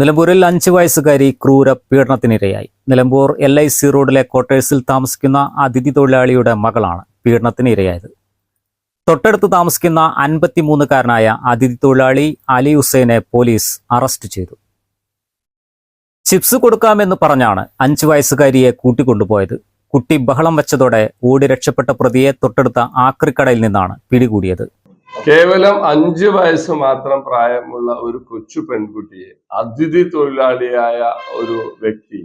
നിലമ്പൂരിൽ അഞ്ച് വയസ്സുകാരി ക്രൂര പീഡനത്തിനിരയായി. നിലമ്പൂർ എൽ ഐ സി റോഡിലെ ക്വാർട്ടേഴ്സിൽ താമസിക്കുന്ന അതിഥി തൊഴിലാളിയുടെ മകളാണ് പീഡനത്തിനിരയായത്. തൊട്ടടുത്ത് താമസിക്കുന്ന അൻപത്തിമൂന്നുകാരനായ അതിഥി തൊഴിലാളി അലി ഹുസൈനെ പോലീസ് അറസ്റ്റ് ചെയ്തു. ചിപ്സ് കൊടുക്കാമെന്ന് പറഞ്ഞാണ് അഞ്ചു വയസ്സുകാരിയെ കൂട്ടിക്കൊണ്ടുപോയത്. കുട്ടി ബഹളം വെച്ചതോടെ ഓടി രക്ഷപ്പെട്ട പ്രതിയെ തൊട്ടടുത്ത ആക്രിക്കടയിൽ നിന്നാണ് പിടികൂടിയത്. കേവലം അഞ്ചു വയസ്സ് മാത്രം പ്രായമുള്ള ഒരു കൊച്ചു പെൺകുട്ടിയെ അതിഥി തൊഴിലാളിയായ ഒരു വ്യക്തി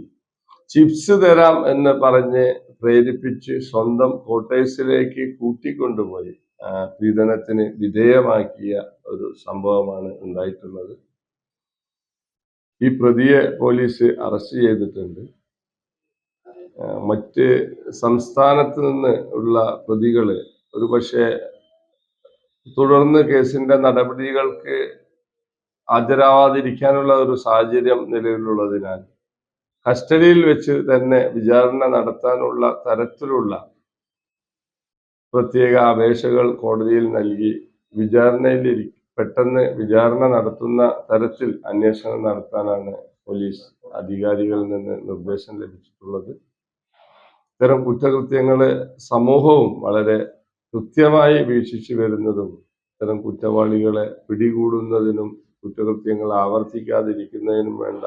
ചിപ്സ് തരാം എന്ന് പറഞ്ഞ് പ്രേരിപ്പിച്ച് സ്വന്തം ക്വാർട്ടേഴ്സിലേക്ക് കൂട്ടിക്കൊണ്ടുപോയി. പീഡനത്തിന് വിധേയമാക്കിയ ഒരു സംഭവമാണ് ഉണ്ടായിട്ടുള്ളത്. ഈ പ്രതിയെ പോലീസ് അറസ്റ്റ് ചെയ്തിട്ടുണ്ട്. മറ്റ് സംസ്ഥാനത്ത് നിന്ന് ഉള്ള പ്രതികൾ ഒരുപക്ഷെ തുടർന്ന് കേസിന്റെ നടപടികൾക്ക് ഹാജരാവാതിരിക്കാനുള്ള ഒരു സാഹചര്യം നിലവിലുള്ളതിനാൽ കസ്റ്റഡിയിൽ വെച്ച് തന്നെ വിചാരണ നടത്താനുള്ള തരത്തിലുള്ള പ്രത്യേക അപേക്ഷകൾ കോടതിയിൽ നൽകി വിചാരണയിൽ പെട്ടെന്ന് വിചാരണ നടത്തുന്ന തരത്തിൽ അന്വേഷണം നടത്താനാണ് പോലീസ് അധികാരികളിൽ നിന്ന് നിർദ്ദേശം ലഭിച്ചിട്ടുള്ളത്. ഇത്തരം കുറ്റകൃത്യങ്ങൾ സമൂഹവും വളരെ കൃത്യമായി വീക്ഷിച്ചു വരുന്നതും ഇത്തരം കുറ്റവാളികളെ പിടികൂടുന്നതിനും കുറ്റകൃത്യങ്ങൾ ആവർത്തിക്കാതിരിക്കുന്നതിനും വേണ്ട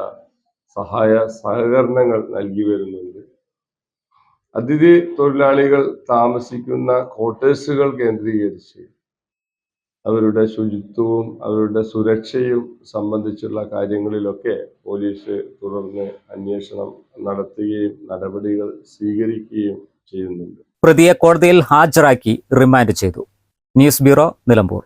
സഹായ സഹകരണങ്ങൾ നൽകി വരുന്നുണ്ട്. അതിഥി തൊഴിലാളികൾ താമസിക്കുന്ന ക്വാർട്ടേഴ്സുകൾ കേന്ദ്രീകരിച്ച് അവരുടെ ശുചിത്വവും അവരുടെ സുരക്ഷയും സംബന്ധിച്ചുള്ള കാര്യങ്ങളിലൊക്കെ പോലീസ് തുടർന്ന് അന്വേഷണം നടത്തുകയും നടപടികൾ സ്വീകരിക്കുകയും ചെയ്യുന്നുണ്ട്. പ്രതിയെ കോടതിയിൽ ഹാജരാക്കി റിമാൻഡ് ചെയ്തു. News bureau Nilambur.